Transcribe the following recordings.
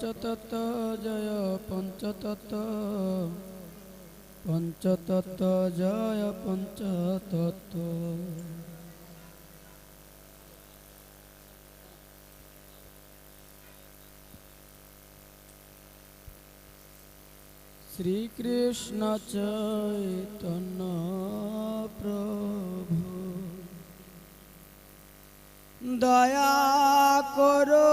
পঞ্চতত্ত জয় পঞ্চতত্ত পঞ্চতত্ত জয় পঞ্চতত্ত শ্রীকৃষ্ণ চৈতন্য প্রভু দয়া করো।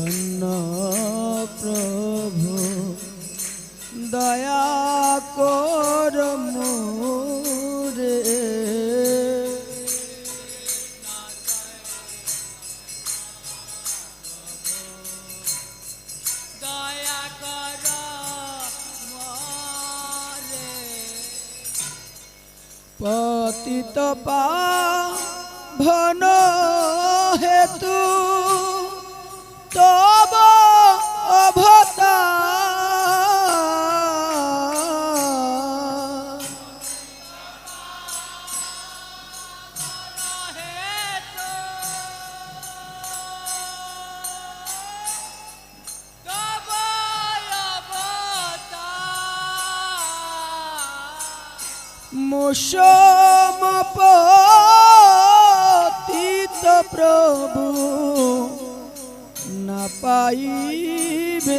ধন্য প্রভু দয়া পাইবে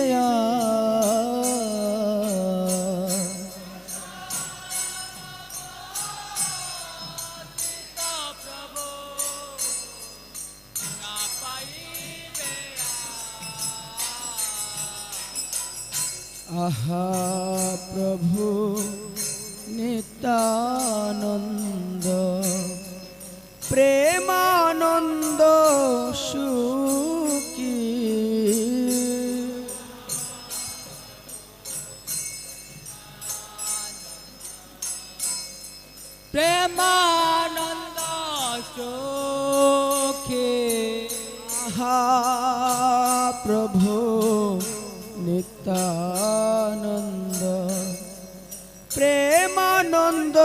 আনন্দ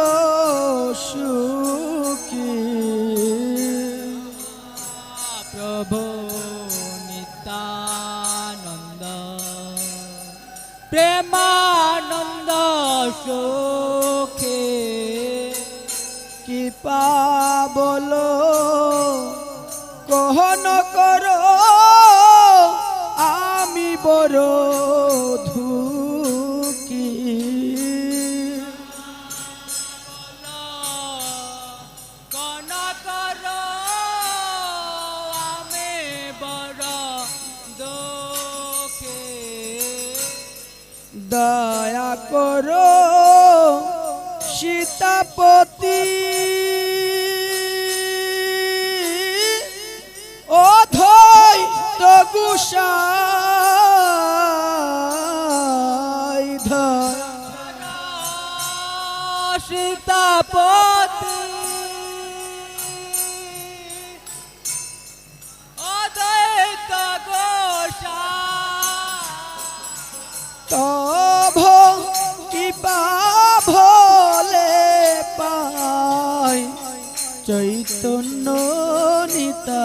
সুখি। প্রভু নিতানন্দ প্রেমানন্দ সুখে। কি পাবো করো সীতাপতি। ও ধৈ তগুষা সীতাপতি। চৈতন্য নিতা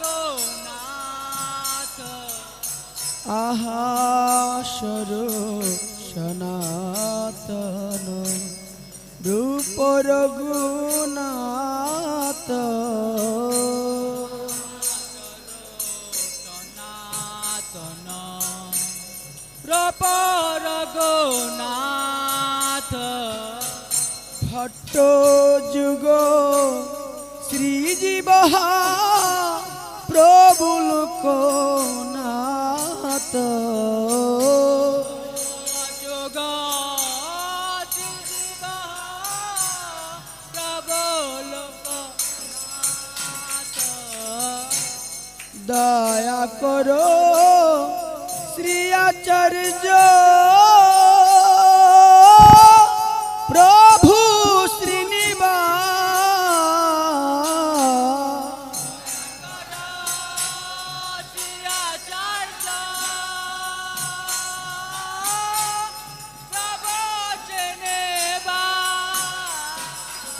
গুণাত আহা সর সনাতন রূপর গুণাত যুগ শ্রীজীব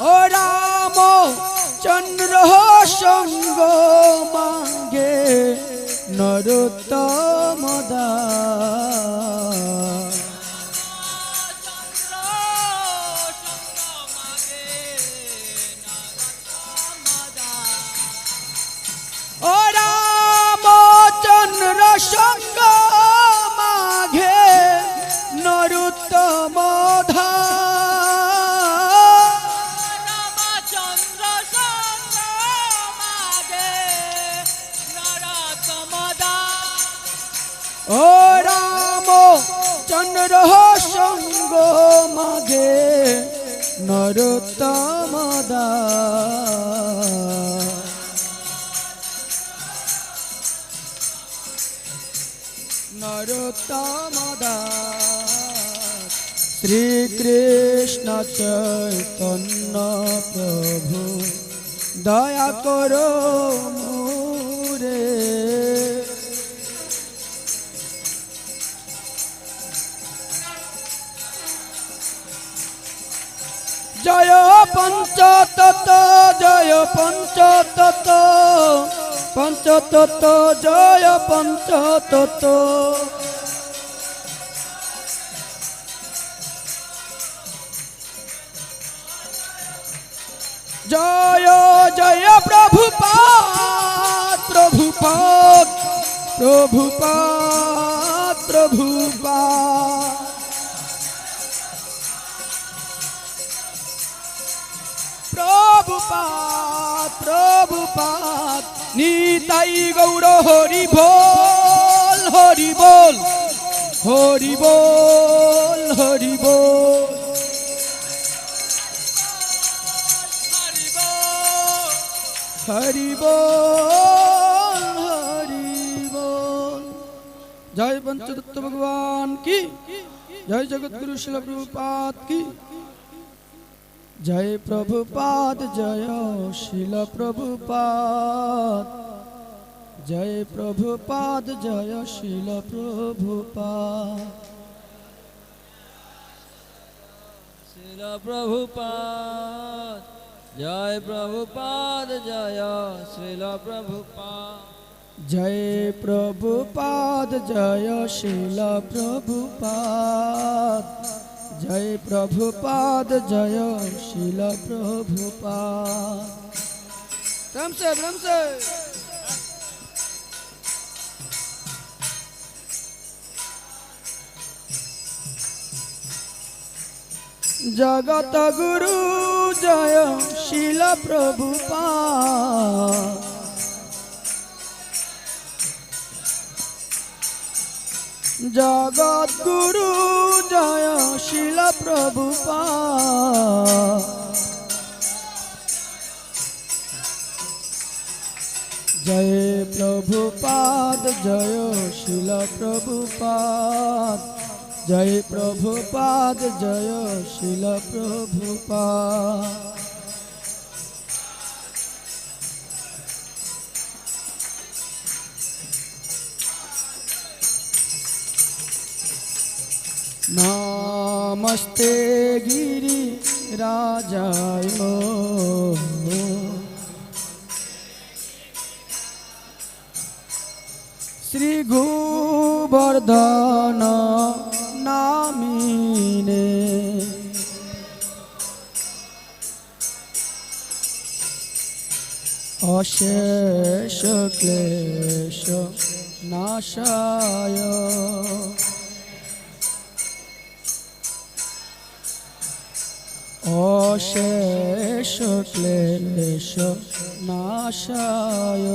ও রাম চন্দ্র সঙ্গ মাগে নরোত্তম। ও রাম চন্দ্র সঙ্গ মাঘে নরোত্তম চন্দ্র সঙ্গ মাঘে নরোত্তম দাস। নরোত্তম শ্রীকৃষ্ণ চৈতন্য প্রভু দয়া করো জয় পঞ্চতত জয় পঞ্চতত পঞ্চতত জয় পঞ্চতত জয় জয় প্রভুপাদ প্রভুপাদ প্রভুপাদ প্রভুপাদ প্রভুপাদ প্রভুপাদ নিতাই গৌর হরি বল হরি বল হরি বল হরি বল। হরি বল হরি বল। জয় পঞ্চদত্ত ভগবান, কি? জয় জগৎগুরু শিল প্রভুপাদ কি? জয় প্রভুপাদ জয় শিল প্রভুপাদ। জয় প্রভুপাদ জয় শিল প্রভুপাদ। শিল প্রভুপাদ জয় প্রভুপাদ জয় শিল প্রভুপাদ। জয় প্রভুপাদ জয় শিল প্রভুপাদ। जय प्रभुपाद जय शिल प्रभुपाद। क्रम से से। जगत गुरु जय शिल प्रभुपाद। জগৎ গুরু জয় শিল প্রভুপা জয় প্রভুপাদ জয় শিল প্রভুপাদ জয় প্রভুপাদ জয় শিল প্রভুপাদ नमस्ते गिरि राजाय श्रीगोवर्धन नामिने অশেষ ক্লেশ নাশায় অশেষ ক্লেশ নাশায়।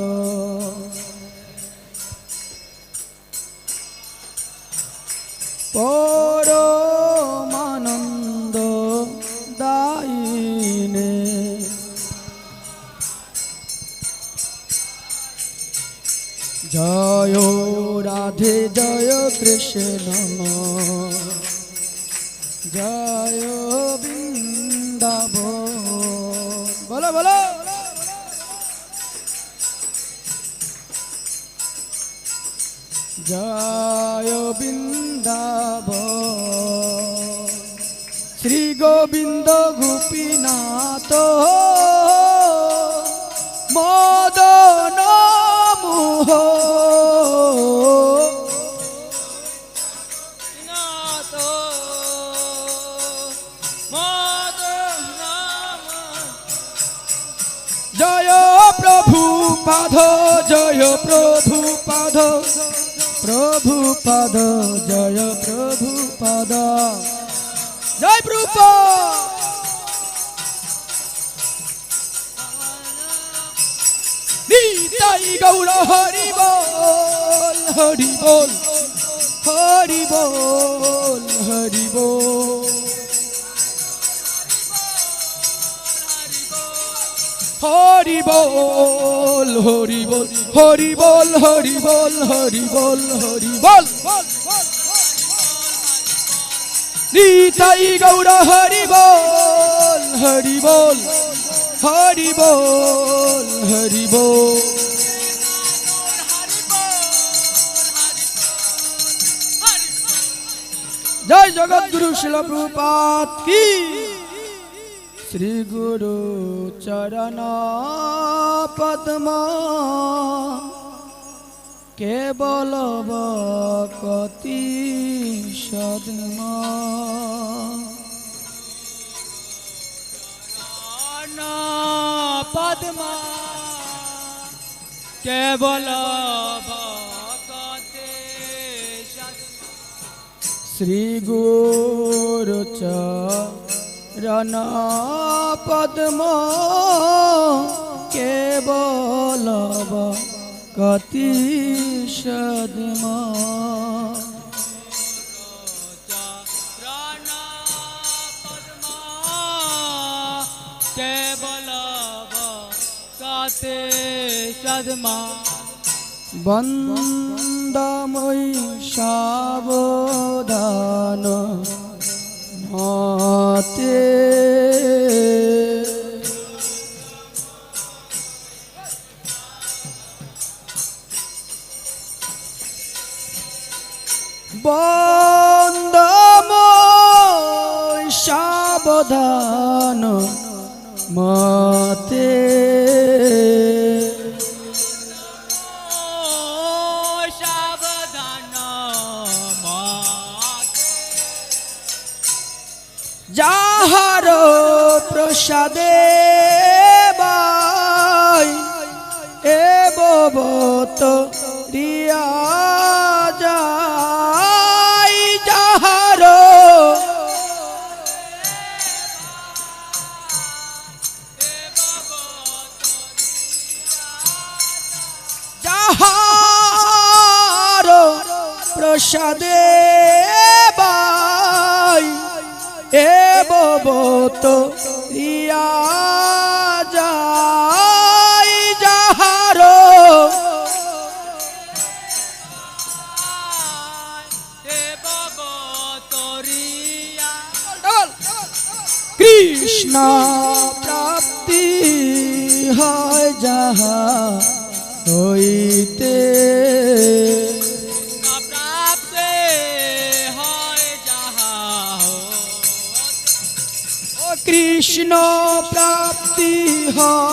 পরমানন্দ দায়িনে জয় রাধে জয় কৃষ্ণ। জয় বৃন্দাব বলো বলো। জয় বৃন্দাব শ্রী গোবিন্দ গোপীনাথ পাদ জয় প্রভু পাদ প্রভু পাদ জয় প্রভু পাদ জয় প্রভু নিতাই গৌর হরি বল হরি বল হরি বল হরি বল। হরি বল হরি বল হরি বল হরি বল হরি বল হরি বল। নিতাই গৌর হরি বল হরি বল হরি বল হরি বল। জয় জগৎগুরু শিল প্রভুপাত কি? শ্রী গুরু চরণ পদ্ম কেবল কতি সদ্ম পদ্মা কেবল শ্রী গুরু চরণ চরণ পদ্মা কেবল ভকতে সদমা। বন্দময়ী সাবধান। হাতে Bye. কৃষ্ণ প্রাপ্তি হয় যাহা হইতে। কৃষ্ণ প্রাপ্তি হয়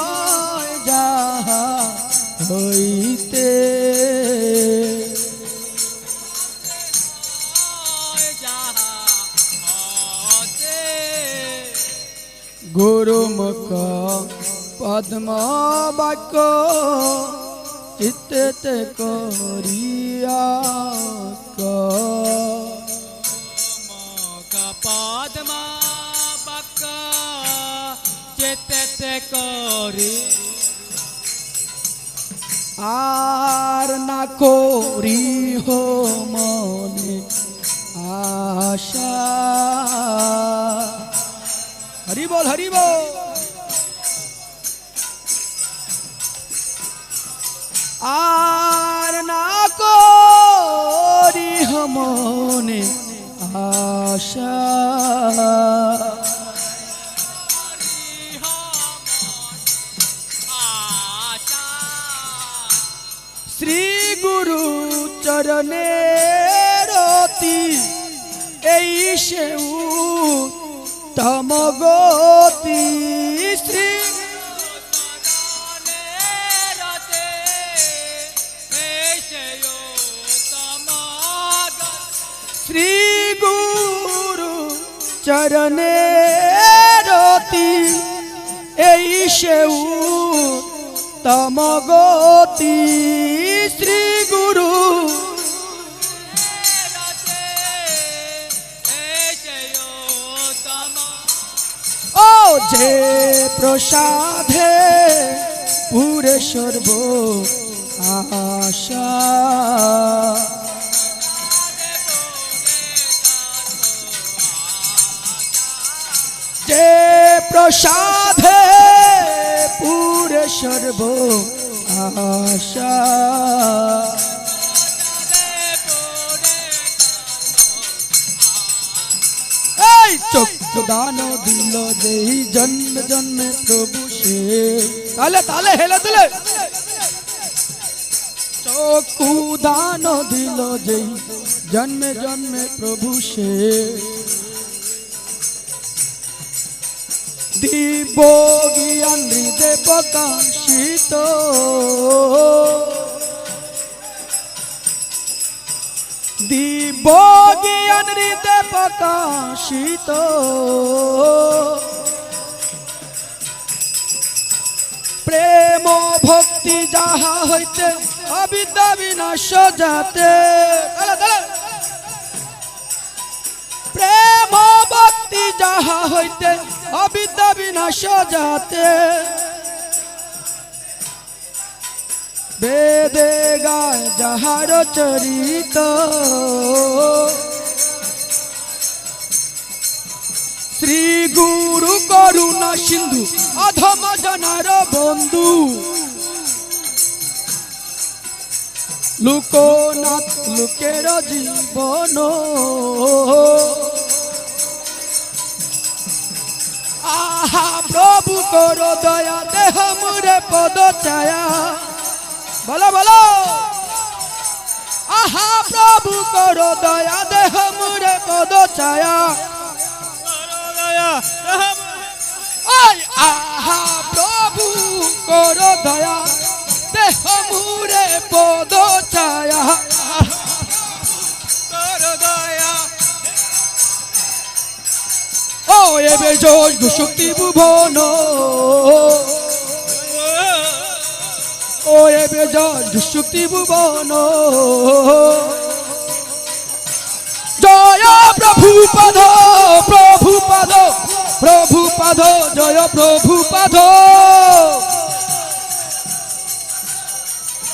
পদ্ম বাক্য চিত্তে করিয়া পদ্মা বাক্য চেতে করি। আর না করি হো মনে আশা। হরি বল হরি বল আর না করি হো মনে আশা। শ্রী গুরু চরণে রতি এই সেউ তমগতি। শ্রী চরণে রতি এই সেউ তমগতি শ্রী গুরু। ও যে প্রসাদে পুরে সর্ব আশা। প্রসাদে পুরে সর্ব আশা। এই চক্ষু দান দিল যেই জন্ম জন্মে প্রভু সে। তালে তালে, হেলে দিলে। চক্ষু দান দিল যেই জন্মে জন্মে প্রভু সে। দিব্য জ্ঞান হৃদয় প্রকাশিত দিব্য জ্ঞান হৃদয় প্রকাশিত প্রেম ভক্তি যাহা হইতে, অবিদ্যা বিনাশ যাতে। প্রেম ভক্তি যাহা হইতে অবিদ্যা বিনাশ যাতে বেদে গায় যাহার চরিত। শ্রী গুরু করুণা সিন্ধু, অধম জনার বন্ধু। লোকনাথ লোকের জীবন। কর দয়া, দেহ মুরে পদ ছায়া বলো বলো। আহা, প্রভু কর দয়া, দেহ মুরে পদ ছায়া আহা, প্রভু কর দয়া, দেহ মুরে পদ ছায়া এবে জয় শক্তি ভুবন। ও এবে জয় শক্তি ভুবন। জয় প্রভু পাদ প্রভু পাদ প্রভু পাদ, জয় প্রভু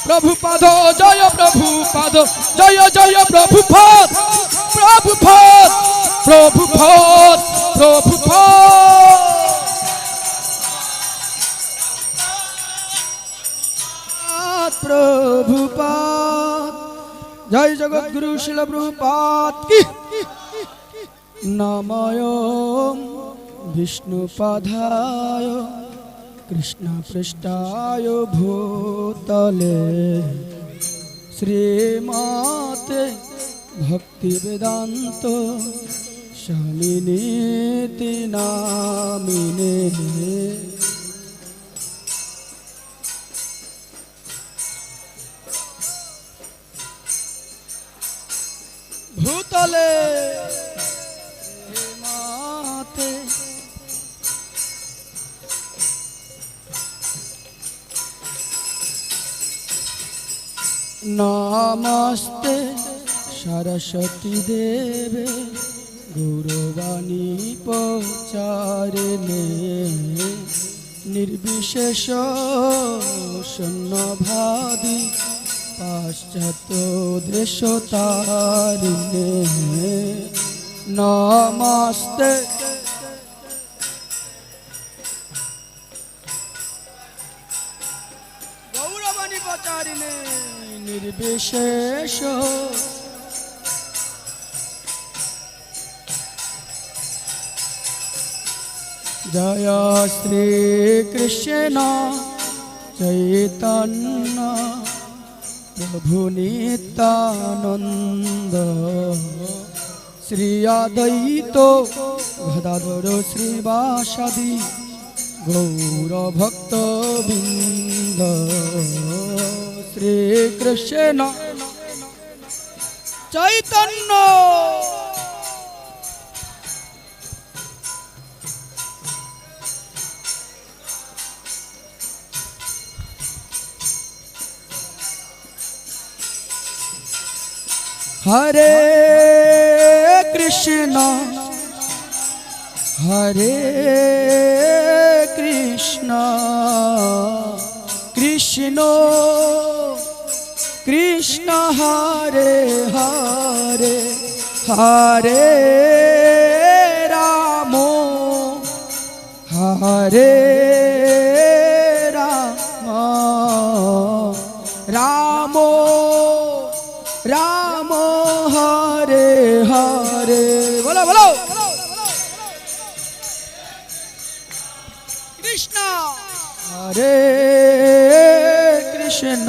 পাদ প্রভু পাদ, জয় প্রভু পাদ, জয় জয় প্রভু পদ প্রভু পদ প্রভু পদ প্রভু পদ। প্রভু পাদ, জয় জগৎগুরু শিল প্রভুপাদ কি? নময় বিষ্ণুপাধায় কৃষ্ণ পৃষ্ঠায় ভূতলে শ্রীমাতে ভক্তি বেদান্ত স্বামিনীতি নমস্তে সরস্বতী দেবে গুরুবাণী পচারিণে নির্বিশেষ শূন্যভাদি পাশ্চাত্য দেশ তারিণে নমস্তে নির্বিশেষ জয় শ্রীকৃষ্ণ চৈতন্য প্রভু নিত্যানন্দ শ্রী অদ্বৈত গদাধর শ্রীবাসাদি গৌরভক্ত বৃন্দ শ্রীকৃষ্ণ। চৈতন্য। হরে কৃষ্ণ। হরে কৃষ্ণ। কৃষ্ণ। কৃষ্ণ হরে হরে হরে রাম হরে রাম রাম রাম হরে হরে। বলো বলো। কৃষ্ণ। হরে কৃষ্ণ।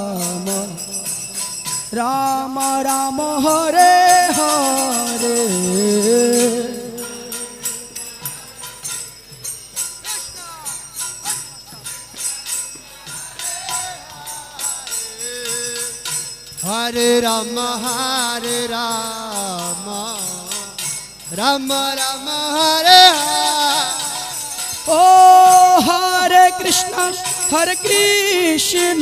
রাম রাম হরে হরে। হরে রাম হরে রাম। রাম রাম হরে ও হরে কৃষ্ণ হরে কৃষ্ণ।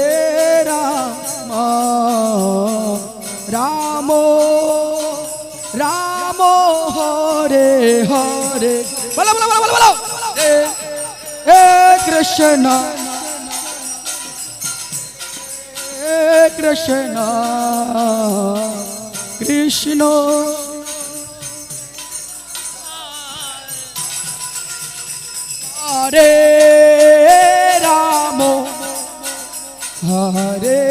বলো। বলো এ কৃষ্ণ। এ কৃষ্ণ। কৃষ্ণ। হরে রাম। হরে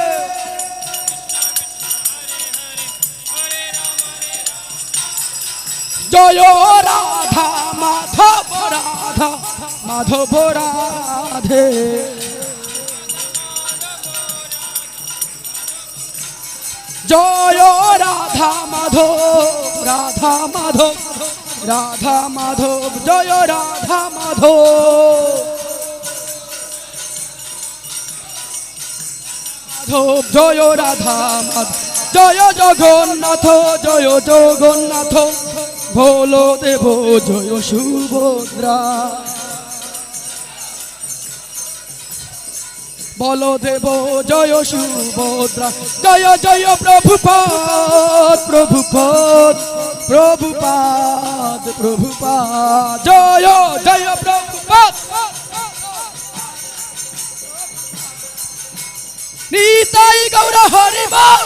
জয় রাধা, মাধব রাধা, মাধব রাধে। জয় রাধা, মাধব রাধা মাধব রাধা, মাধব। জয় রাধা, মাধব। মাধব, জয় রাধা, মাধব। জয় জগন্নাথ জয় জগন্নাথ। ভোল দেব জয় সুভদ্রা। বলদেব জয় সুভদ্রা। জয় জয় প্রভুপাদ প্রভুপদ প্রভুপাদ প্রভুপাদ জয় জয় প্রভুপাদ নিতাই গৌর হরি বল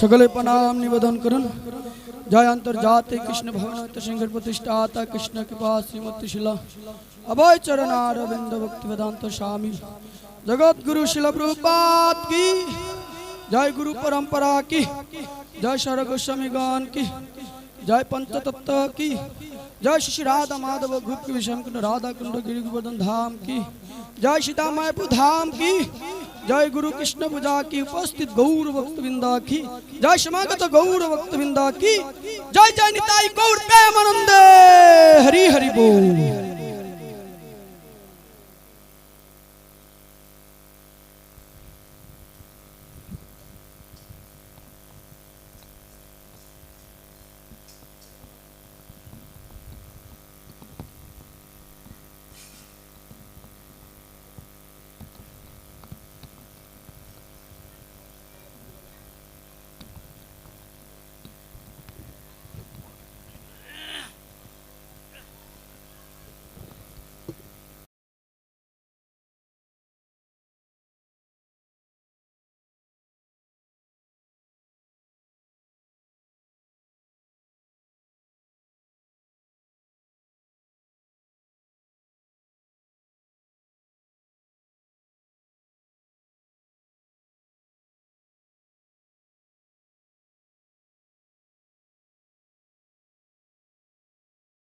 সকলে প্রণাম, নিবেদন করুন। জয় অন্তর্জাতি কৃষ্ণ ভবনাথ সিংহের প্রতিষ্ঠাতা, কৃষ্ণ কৃপা শ্রীমতিশিলা অভয় চরণ অরবিন্দ ভক্তি বেদান্ত স্বামী। জগৎগুরু শিলপ্রপাত কি? জয় গুরু পরম্পরা কি? জয় সর গোস্বামীগণ কি? জয় পঞ্চতত্ত্ব কি? জয় শ্রী রাধা মাধব গুপ্ত বিষম রাধা কুণ্ড গিরি ধাম কি? जय सीता मायपुर धाम की, जय गुरु कृष्ण पूजा की उपस्थित गौर भक्त वृंदा की, जय समागत गौर भक्त वृंदा की, जय जय निताई गौर प्रेमानंद, हरि हरि बोल।